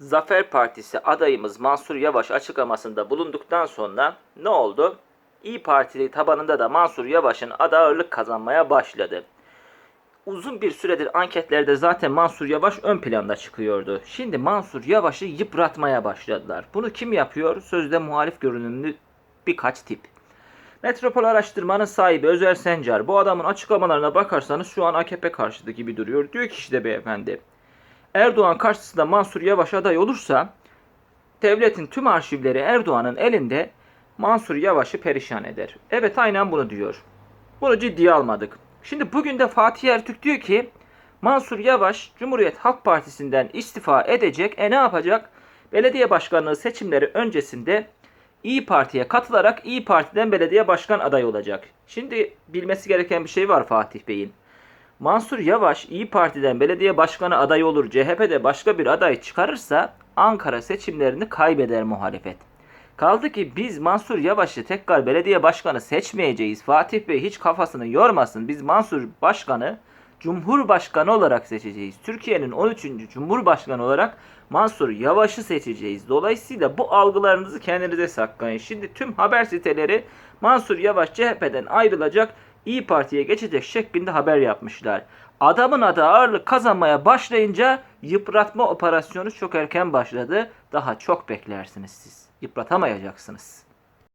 Zafer Partisi adayımız Mansur Yavaş açıklamasında bulunduktan sonra ne oldu? İyi Partili tabanında da Mansur Yavaş'ın adı ağırlık kazanmaya başladı. Uzun bir süredir anketlerde zaten Mansur Yavaş ön planda çıkıyordu. Şimdi Mansur Yavaş'ı yıpratmaya başladılar. Bunu kim yapıyor? Sözde muhalif görünümlü birkaç tip. Metropol araştırmanın sahibi Özer Sencar bu adamın açıklamalarına bakarsanız şu an AKP karşıtı gibi duruyor. Diyor ki işte beyefendi Erdoğan karşısında Mansur Yavaş aday olursa devletin tüm arşivleri Erdoğan'ın elinde Mansur Yavaş'ı perişan eder. Evet aynen bunu diyor. Bunu ciddiye almadık. Şimdi bugün de Fatih Ertürk diyor ki Mansur Yavaş Cumhuriyet Halk Partisi'nden istifa edecek. E ne yapacak? Belediye başkanlığı seçimleri öncesinde İyi Parti'ye katılarak İyi Parti'den belediye başkan adayı olacak. Şimdi bilmesi gereken bir şey var Fatih Bey'in. Mansur Yavaş İyi Parti'den belediye başkanı adayı olur, CHP'de başka bir aday çıkarırsa Ankara seçimlerini kaybeder muhalefet. Kaldı ki biz Mansur Yavaş'ı tekrar belediye başkanı seçmeyeceğiz. Fatih Bey hiç kafasını yormasın. Biz Mansur Başkanı Cumhurbaşkanı olarak seçeceğiz. Türkiye'nin 13. Cumhurbaşkanı olarak Mansur Yavaş'ı seçeceğiz. Dolayısıyla bu algılarınızı kendinize saklayın. Şimdi tüm haber siteleri Mansur Yavaş CHP'den ayrılacak, İyi Parti'ye geçecek şeklinde haber yapmışlar. Adamın adı ağırlık kazanmaya başlayınca yıpratma operasyonu çok erken başladı. Daha çok beklersiniz siz. Yıpratamayacaksınız.